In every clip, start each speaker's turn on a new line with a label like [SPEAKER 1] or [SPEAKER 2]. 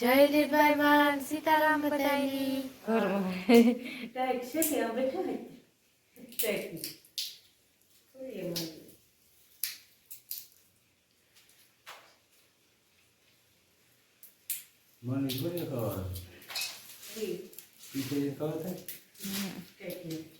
[SPEAKER 1] જય લીલભાઈ માન સીતારામ ઘરમાં
[SPEAKER 2] ટાઈટ છે કે આ બેઠા ને ટાઈટ
[SPEAKER 3] મને થોડી ખબર પીછે ખબર થાય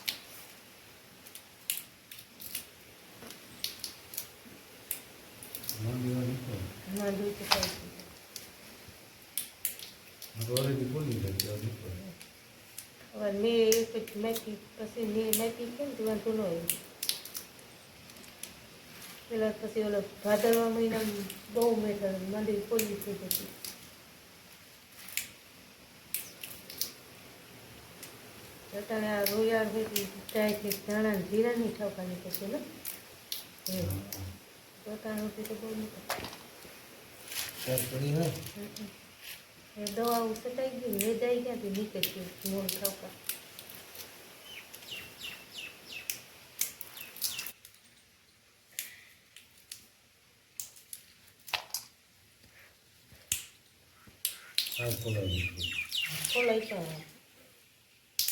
[SPEAKER 2] મેથી પછી મેં મેથી કેમ તો વાંધો ન પેલા પછી ઓલો ભાદરવા મહિના બહુ મેઠ મંદિર ખોલી થઈ જતી. અટાણે આ રોયાળ ભેગી ચાય છે ધાણા ને જીરા નહીં ઠાવકાની પછી ને? અટાણે સુધી તો બહુ
[SPEAKER 3] હોય
[SPEAKER 2] એ દવાઓ સટાઈ ગઈ ગયા તે નીકળી ગયું મોડ ઠાવકા?
[SPEAKER 3] ચાર ખોલાવી
[SPEAKER 2] ખોલાઈ પણ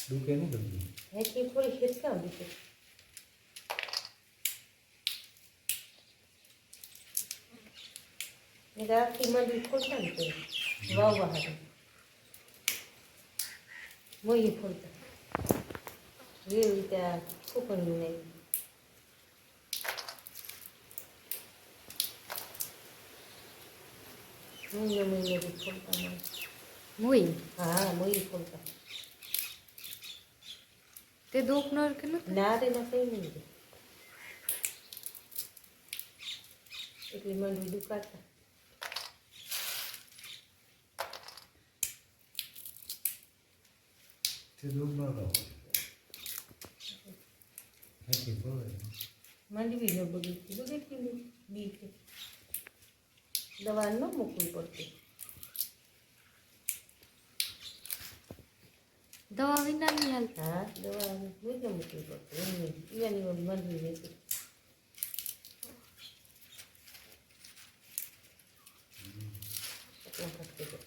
[SPEAKER 3] દુખે નહીં તમને
[SPEAKER 2] હે કે થોડી ખેંચતા એટલે આખી મંદિર ખોલતા ને તે વાવવા હારે મોઈ ખોલતા. એવી રીતે આ ફૂકણ્યું મહિને મહિને બી ખોલતા
[SPEAKER 1] મુઈ
[SPEAKER 2] હા મોઈ ખોલતા
[SPEAKER 1] તે દુખનાર કે
[SPEAKER 2] ના રે ના કઈ નહીં એટલી મંડળી દુકાતા
[SPEAKER 3] તે હાથી ખોલે
[SPEAKER 2] માંડવી ન બગીચી બગીચી બી છે દવા ન મૂકવી પડતી
[SPEAKER 1] દવા વિના નહીં હાલતા
[SPEAKER 2] હા દવા મૂકી મૂકવી પડતી એમની ઈયાની ઓલી માંડવી રહેતી એટલા ખર્ચે તો.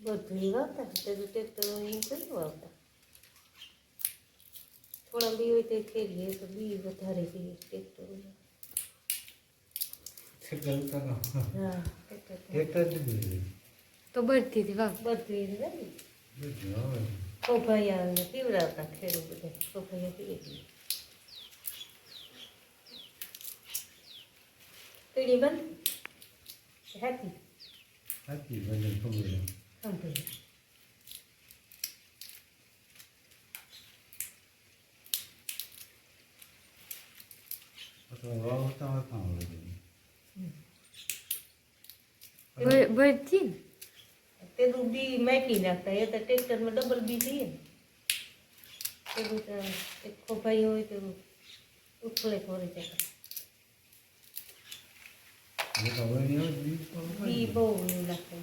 [SPEAKER 2] બધું ઈ વાવતા તે તો ટ્રેક્ટર એમ કરી વાવતા થોડા બી હોય તો ખેડીએ તો બી વધારે જઈએ ટ્રેક્ટર
[SPEAKER 3] તે ગલતા ન
[SPEAKER 2] હા ટ્રેક્ટર
[SPEAKER 3] એક જ દીધી
[SPEAKER 1] તો બળતી હતી વાહ
[SPEAKER 2] બધું એ રીતે
[SPEAKER 3] બીજું હવે
[SPEAKER 2] ખોભાઈયાને પીવડાવતા ખેડૂત બધા ખોભાઈયા પીએ છીએ પીડી બંધ હાથી
[SPEAKER 3] હાથી ભજન ખબર
[SPEAKER 2] સાંભળી
[SPEAKER 3] અથવા વાવતા હોય લઈ
[SPEAKER 1] બ-
[SPEAKER 2] પેલું માટી નાખતા એ તો ટ્રેક્ટરમાં ડબલ બી દઈએ ને. પેલું તો એક ખોભાઈ હોય તો ઉથલે ખોરી બી બહુ એવું નાખે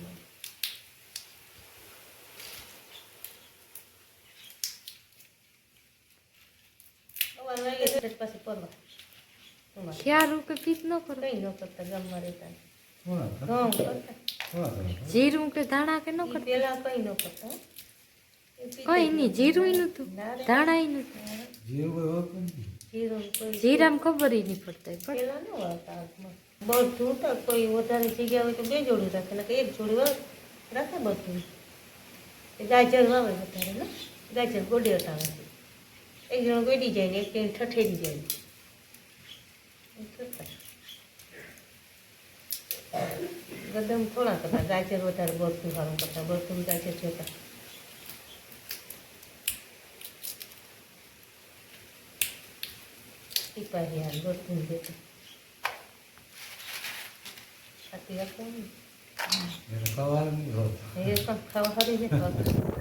[SPEAKER 1] ખ્યાલ રૂપે પીસ ન કરો.
[SPEAKER 2] કઈ ન કરતા ગામમાં રહેતા.
[SPEAKER 1] જીરું કે ધાણા કે ન કરતા?
[SPEAKER 2] પેલા કઈ ન કરતા.
[SPEAKER 1] કઈ નહીં
[SPEAKER 2] જ
[SPEAKER 1] જીરું નતું ધાણા નતું જીરામ ખબર નહીં પડતા પણ
[SPEAKER 2] પેલા ન વાવતા બધું તો કોઈ વધારે જગ્યા હોય તો બે જોડી રાખે ને એક જોડી વાવે રાખે બધું. ગાજર વાવે વધારે ને? ગાજર ગોડી હતા એક જણ ગોડી જાય ને એક જણ ઠઠેરી જાય એમ કરતા. ગદમ થોડા કરતા ગાજર વધારે બરતું સારું કરતા બરતું ગાજર જોતા પાછી હાલ બધું દેતું સાચી વાત કહું ને.
[SPEAKER 3] એને ખાવાનું નહીં હોતું.
[SPEAKER 2] એ પણ ખાવા છે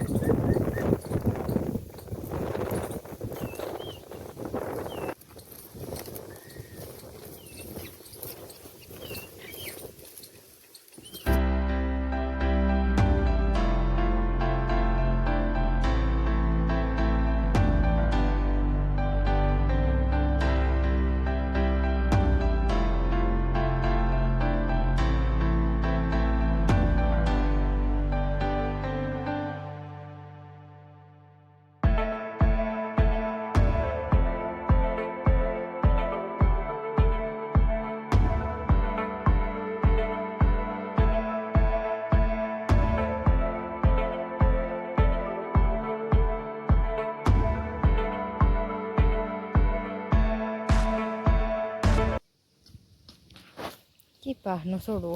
[SPEAKER 1] ચીપાનો સોડો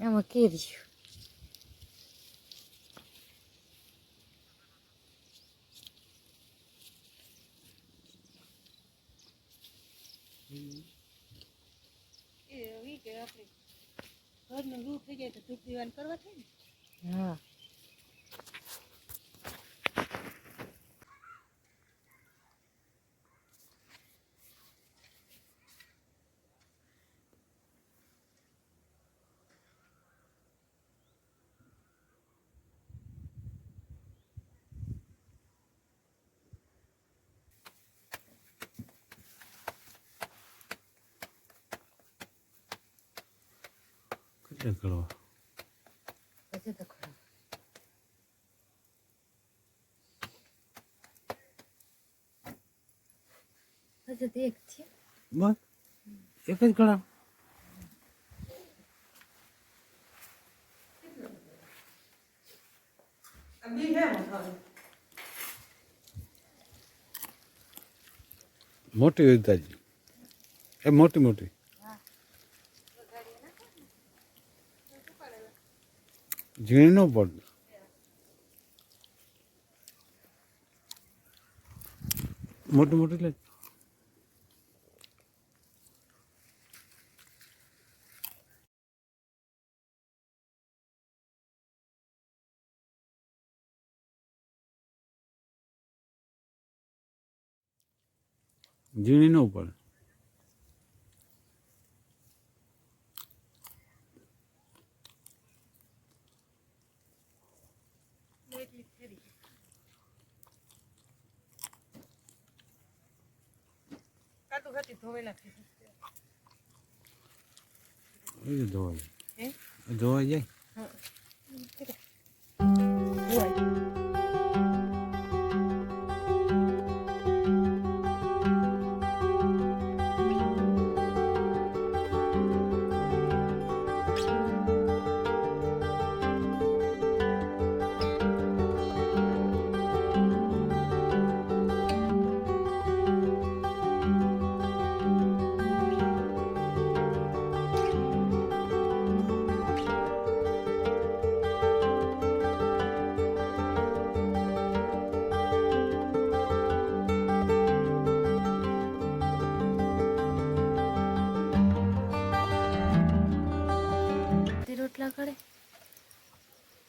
[SPEAKER 1] આમાં કેરી
[SPEAKER 2] ઘરનું રૂ થઈ જાય તો ધૂપ દીવાન કરવા થાય ને
[SPEAKER 1] હા
[SPEAKER 3] કેટલે કરવા
[SPEAKER 1] પછી તો ખરો હજુ તો એક છે
[SPEAKER 3] બસ એક જ કળા મોટી હોય તાજી એ મોટી મોટી ઝીણી પણ મોટું મોટી લે ઝીણીનો ન પડે
[SPEAKER 2] કાતું ખાતી ધોવેલા થઈ
[SPEAKER 3] એ ધોવાય
[SPEAKER 2] હે?
[SPEAKER 3] ધોવાઈ જાય?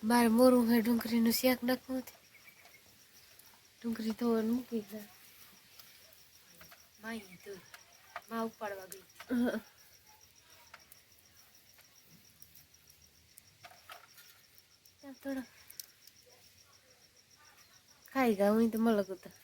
[SPEAKER 1] બાર મોરું હોય ડુંગળીનું શાક નાખવું નથી ડુંગળી ધોવાનું મૂકી ગયા
[SPEAKER 2] માઈ તો માં ઉપાડવા ગઈ.
[SPEAKER 1] થોડો. ખાઈ ગયા હું તો મલક હતા